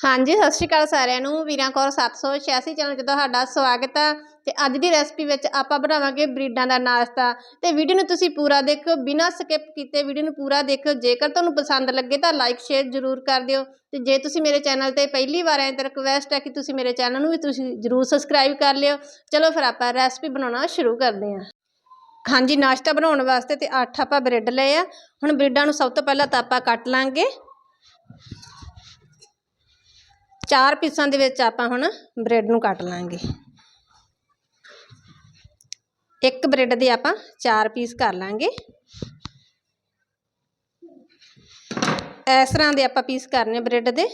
ਹਾਂਜੀ, ਸਤਿ ਸ਼੍ਰੀ ਅਕਾਲ ਸਾਰਿਆਂ ਨੂੰ। ਵੀਰਾਂ ਕੌਰ 786 ਚੈਨਲ 'ਚ ਤੁਹਾਡਾ ਸਵਾਗਤ ਹੈ ਤੇ ਅੱਜ ਦੀ ਰੈਸਪੀ ਵਿੱਚ ਆਪਾਂ ਬਣਾਵਾਂਗੇ ਬਰੀਡਾਂ ਦਾ ਨਾਸ਼ਤਾ। ਤੇ ਵੀਡੀਓ ਨੂੰ ਤੁਸੀਂ ਪੂਰਾ ਦੇਖੋ ਬਿਨਾਂ ਸਕਿਪ ਕੀਤੇ ਵੀਡੀਓ ਨੂੰ ਪੂਰਾ ਦੇਖੋ ਜੇਕਰ ਤੁਹਾਨੂੰ ਪਸੰਦ ਲੱਗੇ ਤਾਂ ਲਾਈਕ ਸ਼ੇਅਰ ਜ਼ਰੂਰ ਕਰ ਦਿਓ। ਤੇ ਜੇ ਤੁਸੀਂ ਮੇਰੇ ਚੈਨਲ ਤੇ ਪਹਿਲੀ ਵਾਰ ਆਏ ਤਾਂ ਰਿਕਵੈਸਟ ਹੈ ਕਿ ਤੁਸੀਂ ਮੇਰੇ ਚੈਨਲ ਨੂੰ ਵੀ ਤੁਸੀਂ ਜ਼ਰੂਰ ਸਬਸਕ੍ਰਾਈਬ ਕਰ ਲਿਓ। ਚਲੋ ਫਿਰ ਆਪਾਂ ਰੈਸਪੀ ਬਣਾਉਣਾ ਸ਼ੁਰੂ ਕਰਦੇ ਹਾਂ। ਹਾਂਜੀ, ਨਾਸ਼ਤਾ ਬਣਾਉਣ ਵਾਸਤੇ ਤੇ 8 ਆਪਾਂ ਬ੍ਰੈਡ ਲਏ ਆ। ਹੁਣ ਬ੍ਰੈਡਾਂ ਨੂੰ ਸਭ ਤੋਂ ਪਹਿਲਾਂ ਤਾਂ ਆਪਾਂ ਕੱਟ ਲਾਂਗੇ। ਚਾਰ ਪੀਸਾਂ ਦੇ ਵਿੱਚ ਆਪਾਂ ਹੁਣ ਬ੍ਰੈਡ ਨੂੰ ਕੱਟ ਲਾਂਗੇ। ਇੱਕ ਬ੍ਰੈਡ ਦੇ ਆਪਾਂ ਚਾਰ ਪੀਸ ਕਰ ਲਾਂਗੇ। ਇਸ ਤਰ੍ਹਾਂ ਦੇ ਆਪਾਂ ਪੀਸ ਕਰਨੇ ਬ੍ਰੈਡ ਦੇ।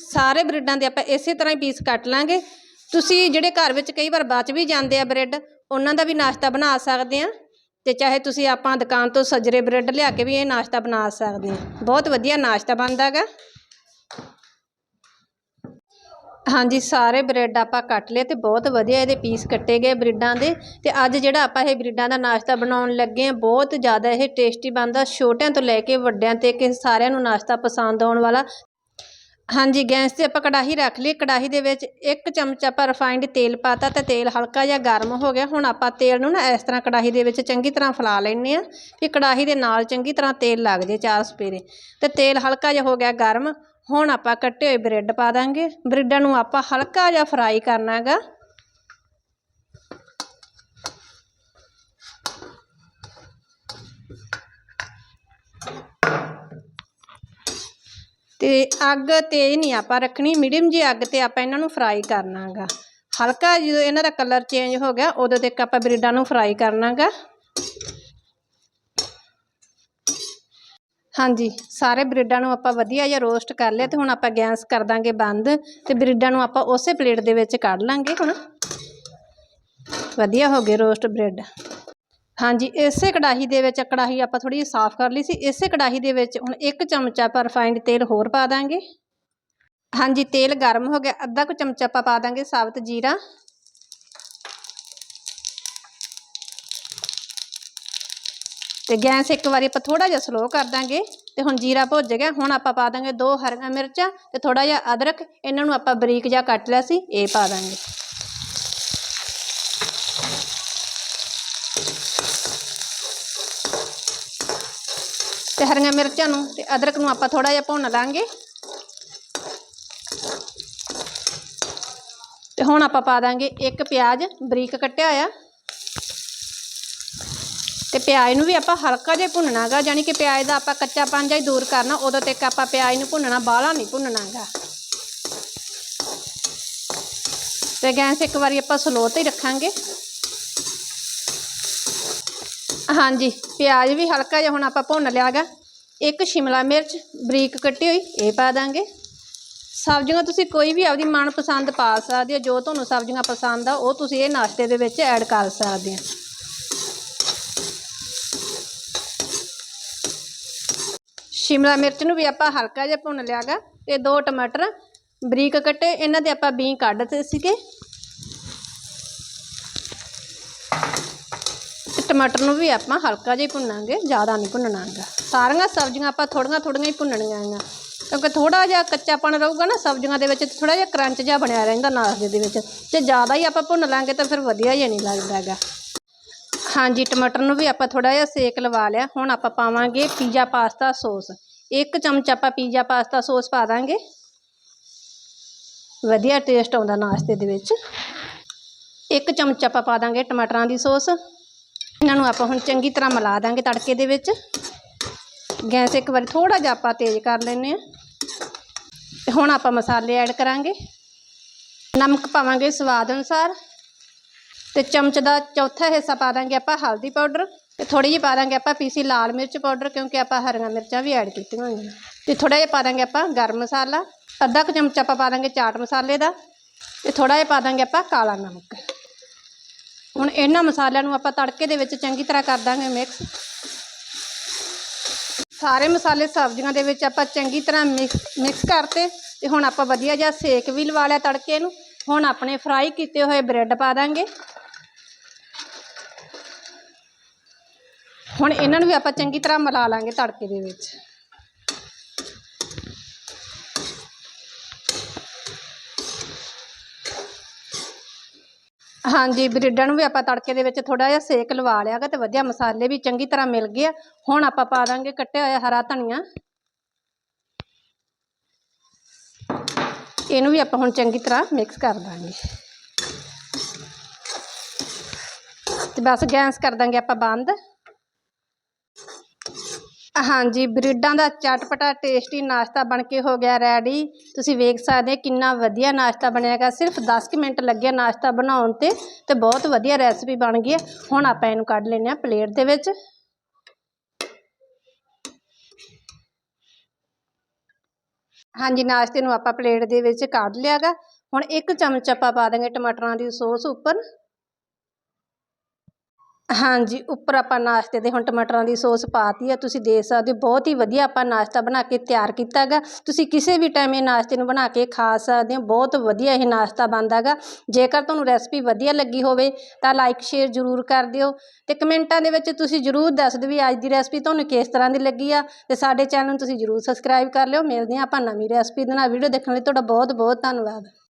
ਸਾਰੇ ਬ੍ਰੈਡਾਂ ਦੇ ਆਪਾਂ ਇਸੇ ਤਰ੍ਹਾਂ ਹੀ ਪੀਸ ਕੱਟ ਲਾਂਗੇ। ਤੁਸੀਂ ਜਿਹੜੇ ਘਰ ਵਿੱਚ ਕਈ ਵਾਰ ਬਚ ਵੀ ਜਾਂਦੇ ਆ ਬ੍ਰੈਡ, ਉਹਨਾਂ ਦਾ ਵੀ ਨਾਸ਼ਤਾ ਬਣਾ ਸਕਦੇ ਆ। ਤੇ ਚਾਹੇ ਤੁਸੀਂ ਆਪਾਂ ਦੁਕਾਨ ਤੋਂ ਸਜਰੇ ਬ੍ਰੈਡ ਲਿਆ ਕੇ ਵੀ ਇਹ ਨਾਸ਼ਤਾ ਬਣਾ ਸਕਦੇ ਆ। ਬਹੁਤ ਵਧੀਆ ਨਾਸ਼ਤਾ ਬਣਦਾਗਾ ਹਾਂਜੀ, ਸਾਰੇ ਬ੍ਰੈਡ ਆਪਾਂ ਕੱਟ ਲਏ ਅਤੇ ਬਹੁਤ ਵਧੀਆ ਇਹਦੇ ਪੀਸ ਕੱਟੇ ਗਏ ਬ੍ਰੈਡਾਂ ਦੇ ਅਤੇ ਅੱਜ ਜਿਹੜਾ ਆਪਾਂ ਇਹ ਬ੍ਰੈਡਾਂ ਦਾ ਨਾਸ਼ਤਾ ਬਣਾਉਣ ਲੱਗੇ ਹਾਂ, ਬਹੁਤ ਜ਼ਿਆਦਾ ਇਹ ਟੇਸਟੀ ਬਣਦਾ, ਛੋਟਿਆਂ ਤੋਂ ਲੈ ਕੇ ਵੱਡਿਆਂ ਤੇ ਕਿ ਸਾਰਿਆਂ ਨੂੰ ਨਾਸ਼ਤਾ ਪਸੰਦ ਆਉਣ ਵਾਲਾ। ਹਾਂਜੀ, ਗੈਸ ਤੇ ਆਪਾਂ ਕੜਾਹੀ ਰੱਖ ਲਈ, ਕੜਾਹੀ ਦੇ ਵਿੱਚ ਇੱਕ ਚਮਚ ਆਪਾਂ ਰਿਫਾਈਨਡ ਤੇਲ ਪਾਤਾ ਤੇ ਤੇਲ ਹਲਕਾ ਜਿਹਾ ਗਰਮ ਹੋ ਗਿਆ। ਹੁਣ ਆਪਾਂ ਤੇਲ ਨੂੰ ਨਾ ਇਸ ਤਰ੍ਹਾਂ ਕੜਾਹੀ ਦੇ ਵਿੱਚ ਚੰਗੀ ਤਰ੍ਹਾਂ ਫੈਲਾ ਲੈਣੇ ਆ ਵੀ ਕੜਾਹੀ ਦੇ ਨਾਲ ਚੰਗੀ ਤਰ੍ਹਾਂ ਤੇਲ ਲੱਗ ਜੇ ਚਾਰ ਸਪੇਰੇ। ਤੇ ਤੇਲ ਹਲਕਾ ਜਿਹਾ ਹੋ ਗਿਆ ਗਰਮ। ਹੁਣ ਆਪਾਂ ਕੱਟੇ ਹੋਏ ਬ੍ਰੈਡ ਪਾ ਦਾਂਗੇ। ਬ੍ਰੈਡਾਂ ਨੂੰ ਆਪਾਂ ਹਲਕਾ ਜਿਹਾ ਫਰਾਈ ਕਰਨਾ ਹੈਗਾ। ਤੇ ਅੱਗ ਤੇਜ਼ ਨਹੀਂ ਆਪਾਂ ਰੱਖਣੀ ਮੀਡੀਅਮ ਜੀ ਅੱਗ ਤੇ ਆਪਾਂ ਇਹਨਾਂ ਨੂੰ ਫਰਾਈ ਕਰਨਾਗਾ ਹਲਕਾ ਜਦੋਂ ਇਹਨਾਂ ਦਾ ਕਲਰ ਚੇਂਜ ਹੋ ਗਿਆ, ਉਦੋਂ ਤੱਕ ਆਪਾਂ ਬ੍ਰੈਡਾਂ ਨੂੰ ਫਰਾਈ ਕਰਨਾਗਾ ਹਾਂਜੀ, ਸਾਰੇ ਬ੍ਰੈਡਾਂ ਨੂੰ ਆਪਾਂ ਵਧੀਆ ਜਿਹਾ ਰੋਸਟ ਕਰ ਲਿਆ ਤੇ ਹੁਣ ਆਪਾਂ ਗੈਸ ਕਰ ਦਾਂਗੇ ਬੰਦ ਤੇ ਬ੍ਰੈਡਾਂ ਨੂੰ ਆਪਾਂ ਉਸੇ ਪਲੇਟ ਦੇ ਵਿੱਚ ਕੱਢ ਲਾਂਗੇ ਹੁਣ। ਵਧੀਆ ਹੋ ਗਏ ਰੋਸਟ ਬ੍ਰੈਡ ਹਾਂਜੀ, ਇਸੇ ਕੜਾਹੀ ਦੇ ਵਿੱਚ ਕੜਾਹੀ ਆਪਾਂ ਥੋੜੀ ਜਿਹੀ ਸਾਫ਼ ਕਰ ਲਈ ਸੀ। ਇਸੇ ਕੜਾਹੀ ਦੇ ਵਿੱਚ ਹੁਣ ਇੱਕ ਚਮਚਾ ਆਪਾਂ ਰਿਫਾਈਨਡ ਤੇਲ ਹੋਰ ਪਾ ਦਾਂਗੇ। ਹਾਂਜੀ, ਤੇਲ ਗਰਮ ਹੋ ਗਿਆ। ਅੱਧਾ ਕੁ ਚਮਚਾ ਆਪਾਂ ਪਾ ਦਾਂਗੇ ਸਾਬਤ ਜੀਰਾ। ਤੇ ਗੈਸ ਇੱਕ ਵਾਰੀ ਆਪਾਂ ਥੋੜਾ ਜਿਹਾ ਸਲੋ ਕਰ ਦਾਂਗੇ ਤੇ ਹੁਣ ਜੀਰਾ ਭੁੱਜ ਗਿਆ, ਹੁਣ ਆਪਾਂ ਪਾ ਦਾਂਗੇ ਦੋ ਹਰੀਆਂ ਮਿਰਚਾਂ ਤੇ ਥੋੜਾ ਜਿਹਾ ਅਦਰਕ, ਇਹਨਾਂ ਨੂੰ ਆਪਾਂ ਬਰੀਕ ਜਿਹਾ ਕੱਟ ਲਿਆ ਸੀ, ਇਹ ਪਾ ਦਾਂਗੇ। ਤੇ ਹਰੀਆਂ ਮਿਰਚਾਂ ਨੂੰ ਤੇ ਅਦਰਕ ਨੂੰ ਆਪਾਂ ਥੋੜਾ ਜਿਹਾ ਭੁੰਨ ਲਾਂਗੇ। ਤੇ ਹੁਣ ਆਪਾਂ ਪਾ ਦਾਂਗੇ ਇੱਕ ਪਿਆਜ਼ ਬਰੀਕ ਕੱਟਿਆ ਹੋਇਆ। ਤੇ ਪਿਆਜ਼ ਨੂੰ ਵੀ ਆਪਾਂ ਹਲਕਾ ਜਿਹਾ ਭੁੰਨਣਾਗਾ ਯਾਨੀ ਕਿ ਪਿਆਜ਼ ਦਾ ਆਪਾਂ ਕੱਚਾ ਜਿਹਾ ਹੀ ਦੂਰ ਕਰਨਾ, ਉਦੋਂ ਤੱਕ ਆਪਾਂ ਪਿਆਜ਼ ਨੂੰ ਭੁੰਨਣਾ, ਬਾਹਲਾ ਨਹੀਂ ਭੁੰਨਣਾਗਾ ਤੇ ਗੈਸ ਇੱਕ ਵਾਰੀ ਆਪਾਂ ਸਲੋ ਤੇ ਹੀ ਰੱਖਾਂਗੇ। ਹਾਂਜੀ, ਪਿਆਜ਼ ਵੀ ਹਲਕਾ ਜਿਹਾ ਹੁਣ ਆਪਾਂ ਭੁੰਨ ਲਿਆਗਾ ਇੱਕ ਸ਼ਿਮਲਾ ਮਿਰਚ, ਬਰੀਕ ਕੱਟੀ ਹੋਈ, ਇਹ ਪਾ ਦਾਂਗੇ। ਸਬਜ਼ੀਆਂ ਤੁਸੀਂ ਕੋਈ ਵੀ ਆਪਦੀ ਮਨਪਸੰਦ ਪਾ ਸਕਦੇ ਹੋ, ਜੋ ਤੁਹਾਨੂੰ ਸਬਜ਼ੀਆਂ ਪਸੰਦ ਆ, ਉਹ ਤੁਸੀਂ ਇਹ ਨਾਸ਼ਤੇ ਦੇ ਵਿੱਚ ਐਡ ਕਰ ਸਕਦੇ ਆ। ਸ਼ਿਮਲਾ ਮਿਰਚ ਨੂੰ ਵੀ ਆਪਾਂ ਹਲਕਾ ਜਿਹਾ ਭੁੰਨ ਲਿਆਗਾ ਤੇ ਦੋ ਟਮਾਟਰ ਬਰੀਕ ਕੱਟੇ, ਇਹਨਾਂ ਦੇ ਆਪਾਂ ਬੀ ਕੱਢਤੇ ਸੀਗੇ। ਟਮਾਟਰ ਨੂੰ ਵੀ ਆਪਾਂ ਹਲਕਾ ਜਿਹਾ ਹੀ ਭੁੰਨਾਂਗੇ, ਜ਼ਿਆਦਾ ਨਹੀਂ ਭੁੰਨਣਾਗਾ ਸਾਰੀਆਂ ਸਬਜ਼ੀਆਂ ਆਪਾਂ ਥੋੜੀਆਂ ਥੋੜੀਆਂ ਹੀ ਭੁੰਨਣੀਆਂ ਆ ਕਿਉਂਕਿ ਥੋੜਾ ਜਿਹਾ ਕੱਚਾਪਣ ਰਹੂਗਾ ਨਾ ਸਬਜ਼ੀਆਂ ਦੇ ਵਿੱਚ ਥੋੜਾ ਜਿਹਾ ਕਰੰਚ ਜਿਹਾ ਬਣਿਆ ਰਹਿੰਦਾ ਨਾਸ਼ਤੇ ਦੇ ਵਿੱਚ। ਜੇ ਜ਼ਿਆਦਾ ਹੀ ਆਪਾਂ ਭੁੰਨ ਲਾਂਗੇ ਤਾਂ ਫਿਰ ਵਧੀਆ ਜਿਹਾ ਨਹੀਂ ਲੱਗਦਾ ਹੈਗਾ। ਹਾਂਜੀ, ਟਮਾਟਰ ਨੂੰ ਵੀ ਆਪਾਂ ਥੋੜਾ ਜਿਹਾ ਸੇਕ ਲਵਾ ਲਿਆ। ਹੁਣ ਆਪਾਂ ਪਾਵਾਂਗੇ ਪੀਜ਼ਾ ਪਾਸਤਾ ਸੌਸ। ਇੱਕ ਚਮਚ ਆਪਾਂ ਪੀਜ਼ਾ ਪਾਸਤਾ ਸੌਸ ਪਾ ਦਾਂਗੇ। ਵਧੀਆ ਟੇਸਟ ਆਉਂਦਾ ਨਾਸ਼ਤੇ ਦੇ ਵਿੱਚ। ਇੱਕ ਚਮਚ ਆਪਾਂ ਪਾ ਦਾਂਗੇ ਟਮਾਟਰਾਂ ਦੀ ਸੌਸ। ਇਹਨਾਂ ਨੂੰ ਆਪਾਂ ਹੁਣ ਚੰਗੀ ਤਰ੍ਹਾਂ ਮਿਲਾ ਦਾਂਗੇ ਤੜਕੇ ਦੇ ਵਿੱਚ। ਗੈਸ ਇੱਕ ਵਾਰੀ ਥੋੜਾ ਜਿਹਾ ਆਪਾਂ ਤੇਜ਼ ਕਰ ਲੈਨੇ ਆ ਹੁਣ ਆਪਾਂ ਮਸਾਲੇ ਐਡ ਕਰਾਂਗੇ। ਨਮਕ ਪਾਵਾਂਗੇ ਸਵਾਦ ਅਨੁਸਾਰ। ਤੇ ਚਮਚ ਦਾ ਚੌਥਾ ਹਿੱਸਾ ਪਾ ਦਾਂਗੇ ਆਪਾਂ ਹਲਦੀ ਪਾਊਡਰ ਤੇ ਥੋੜੀ ਜਿਹੀ ਪਾ ਦਾਂਗੇ ਆਪਾਂ ਪੀਸੀ ਲਾਲ ਮਿਰਚ ਪਾਊਡਰ ਕਿਉਂਕਿ ਆਪਾਂ ਹਰੀਆਂ ਮਿਰਚਾਂ ਵੀ ਐਡ ਕੀਤੀਆਂ ਹੋਈਆਂ। ਤੇ ਥੋੜਾ ਜਿਹਾ ਪਾ ਦਾਂਗੇ ਆਪਾਂ ਗਰਮ ਮਸਾਲਾ, ਅੱਧਾ ਕੁ ਚਮਚ ਆਪਾਂ ਪਾ ਦਾਂਗੇ ਚਾਟ ਮਸਾਲੇ ਦਾ ਤੇ ਥੋੜਾ ਜਿਹਾ ਪਾ ਦਾਂਗੇ ਆਪਾਂ ਕਾਲਾ ਨਮਕ। ਹੁਣ ਇਹਨਾਂ ਮਸਾਲਿਆਂ ਨੂੰ ਆਪਾਂ ਤੜਕੇ ਦੇ ਵਿੱਚ ਚੰਗੀ ਤਰ੍ਹਾਂ ਕਰ ਦਾਂਗੇ ਮਿਕਸ ਸਾਰੇ ਮਸਾਲੇ ਸਬਜ਼ੀਆਂ ਦੇ ਵਿੱਚ ਆਪਾਂ ਚੰਗੀ ਤਰ੍ਹਾਂ ਮਿਕਸ ਮਿਕਸ ਕਰਤੇ ਤੇ ਹੁਣ ਆਪਾਂ ਵਧੀਆ ਜਿਹਾ ਸੇਕ ਵੀ ਲਵਾ ਲਿਆ ਤੜਕੇ ਨੂੰ। ਹੁਣ ਆਪਣੇ ਫਰਾਈ ਕੀਤੇ ਹੋਏ ਬ੍ਰੈਡ ਪਾ ਦਾਂਗੇ। ਹੁਣ ਇਹਨਾਂ ਨੂੰ ਵੀ ਆਪਾਂ ਚੰਗੀ ਤਰ੍ਹਾਂ ਮਿਲਾ ਲਾਂਗੇ ਤੜਕੇ ਦੇ ਵਿੱਚ। ਹਾਂਜੀ, ਬਰੀਡਾਂ ਨੂੰ ਵੀ ਆਪਾਂ ਤੜਕੇ ਦੇ ਵਿੱਚ ਥੋੜਾ ਜਿਹਾ ਸੇਕ ਲਵਾ ਲਿਆਗਾ ਤੇ ਵਧੀਆ ਮਸਾਲੇ ਵੀ ਚੰਗੀ ਤਰ੍ਹਾਂ ਮਿਲ ਗਏ ਹੁਣ ਆਪਾਂ ਪਾ ਦਾਂਗੇ ਕੱਟਿਆ ਹੋਇਆ ਹਰਾ ਧਨੀਆ। ਇਹਨੂੰ ਵੀ ਆਪਾਂ ਹੁਣ ਚੰਗੀ ਤਰ੍ਹਾਂ ਮਿਕਸ ਕਰ ਦਾਂਗੇ। ਤੇ ਬਸ ਗੈਸ ਕਰ ਦਾਂਗੇ ਆਪਾਂ ਬੰਦ। ਹਾਂਜੀ, ਬਰੀਡਾਂ ਦਾ ਚਟਪਟਾ ਟੇਸਟੀ ਨਾਸ਼ਤਾ ਬਣ ਕੇ ਹੋ ਗਿਆ ਰੈਡੀ। ਤੁਸੀਂ ਵੇਖ ਸਕਦੇ ਹੋ ਕਿੰਨਾ ਵਧੀਆ ਨਾਸ਼ਤਾ ਬਣਿਆਗਾ ਸਿਰਫ 10 ਕੁ ਮਿੰਟ ਲੱਗੇ ਨਾਸ਼ਤਾ ਬਣਾਉਣ ਤੇ ਤੇ ਬਹੁਤ ਵਧੀਆ ਰੈਸਪੀ ਬਣ ਗਈ ਹੈ। ਹੁਣ ਆਪਾਂ ਇਹਨੂੰ ਕੱਢ ਲੈਂਦੇ ਹਾਂ ਪਲੇਟ ਦੇ ਵਿੱਚ। ਹਾਂਜੀ, ਨਾਸ਼ਤੇ ਨੂੰ ਆਪਾਂ ਪਲੇਟ ਦੇ ਵਿੱਚ ਕੱਢ ਲਿਆਗਾ ਹੁਣ ਇੱਕ ਚਮਚ ਆਪਾਂ ਪਾ ਦਾਂਗੇ ਟਮਾਟਰਾਂ ਦੀ ਸੌਸ ਉੱਪਰ। ਹਾਂਜੀ, ਉੱਪਰ ਆਪਾਂ ਨਾਸ਼ਤੇ ਦੇ ਹੁਣ ਟਮਾਟਰਾਂ ਦੀ ਸੌਸ ਪਾਤੀ ਆ, ਤੁਸੀਂ ਦੇਖ ਸਕਦੇ ਹੋ, ਬਹੁਤ ਹੀ ਵਧੀਆ ਆਪਾਂ ਨਾਸ਼ਤਾ ਬਣਾ ਕੇ ਤਿਆਰ ਕੀਤਾ ਗਾ ਤੁਸੀਂ ਕਿਸੇ ਵੀ ਟਾਈਮ ਇਹ ਨਾਸ਼ਤੇ ਨੂੰ ਬਣਾ ਕੇ ਖਾ ਸਕਦੇ ਹੋ, ਬਹੁਤ ਵਧੀਆ ਇਹ ਨਾਸ਼ਤਾ ਬਣਦਾ ਗਾ ਜੇਕਰ ਤੁਹਾਨੂੰ ਰੈਸਪੀ ਵਧੀਆ ਲੱਗੀ ਹੋਵੇ, ਤਾਂ ਲਾਈਕ ਸ਼ੇਅਰ ਜ਼ਰੂਰ ਕਰ ਦਿਓ ਤੇ ਕਮੈਂਟਾਂ ਦੇ ਵਿੱਚ ਤੁਸੀਂ ਜ਼ਰੂਰ ਦੱਸ ਦਿਓ ਵੀ ਅੱਜ ਦੀ ਰੈਸਪੀ ਤੁਹਾਨੂੰ ਕਿਸ ਤਰ੍ਹਾਂ ਦੀ ਲੱਗੀ ਆ ਤੇ ਸਾਡੇ ਚੈਨਲ ਨੂੰ ਤੁਸੀਂ ਜ਼ਰੂਰ ਸਬਸਕ੍ਰਾਈਬ ਕਰ ਲਿਓ। ਮਿਲਦੇ ਹਾਂ ਆਪਾਂ ਨਵੀਂ ਰੈਸਪੀ ਦੇ ਨਾਲ। ਵੀਡੀਓ ਦੇਖਣ ਲਈ ਤੁਹਾਡਾ ਬਹੁਤ ਬਹੁਤ ਧੰਨਵਾਦ।